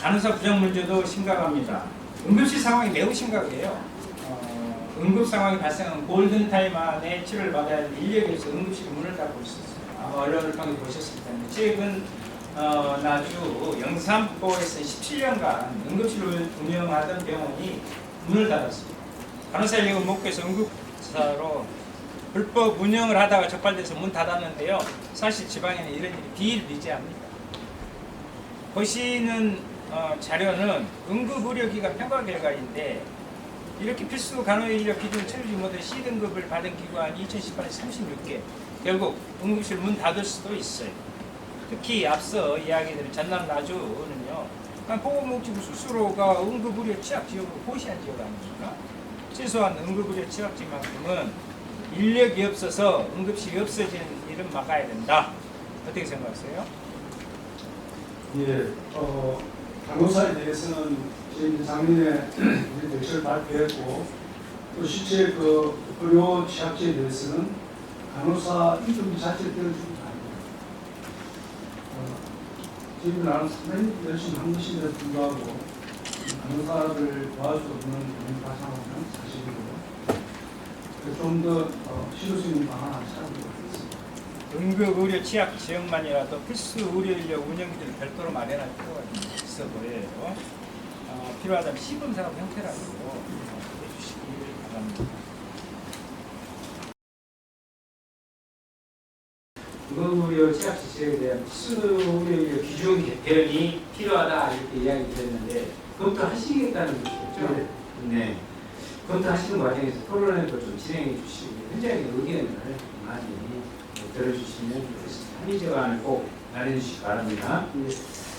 간호사 부정 문제도 심각합니다. 응급실 상황이 매우 심각해요. 어, 응급 상황이 발생한 골든타임 안에 치료를 받아야 할 인력이 없어 응급실이 문을 닫고 있었어요. 아마 언론을 통해 보셨을 텐데 최근 어, 나주 영산포에서 17년간 응급실을 운영하던 병원이 문을 닫았습니다. 간호사 인력은 못 구해서 응급사로 불법 운영을 하다가 적발돼서 문 닫았는데요. 사실 지방에는 이런 일이 비일비재합니다. 보시는 어, 자료는 응급의료기관 평가 결과인데 이렇게 필수 간호인력 기준 채우지 못해 C등급을 받은 기관이 2018년 36개 결국 응급실 문 닫을 수도 있어요. 특히 앞서 이야기드린 전남 나주는요 보건복지부 스스로가 응급의료 취약 지역으로 고시한 지역 아닙니까? 최소한 응급의료 취약지만큼은 인력이 없어서 응급실이 없어지는 일은 막아야 된다. 어떻게 생각하세요? 예, 어, 간호사에 대해서는 저희 작년에 우리 대책을 발표했고 또 실제 그 의료 취약제에 대해서는 간호사 임금 자체를 아닙니다. 어, 저희도 나름 상당히 열심히 한 것인데도 불구하고 간호사를 도와줄 수 없는 그런 가상황은 사실이고 좀더 어, 실효성 있는 방안을 하겠습니다. 응급의료 취약 지역만이라도 필수 의료 인력 운영기를 별도로 마련할 필요가 좀 있어 보여요. 어, 필요하다면 시범 사업 형태라도 해주시기 바랍니다. 응급의료 취약 지역에 대한 필수 의료 인력 기준 개편이 필요하다 이렇게 이야기 드렸는데 그것도 하시겠다는 뜻이죠? 네. 그것도 하시는 과정에서 토론회도 좀 진행해 주시고 현장의 의견을 들어주시면 좋겠습니다. 합의제안을 꼭 마련해 주시기 바랍니다. 예.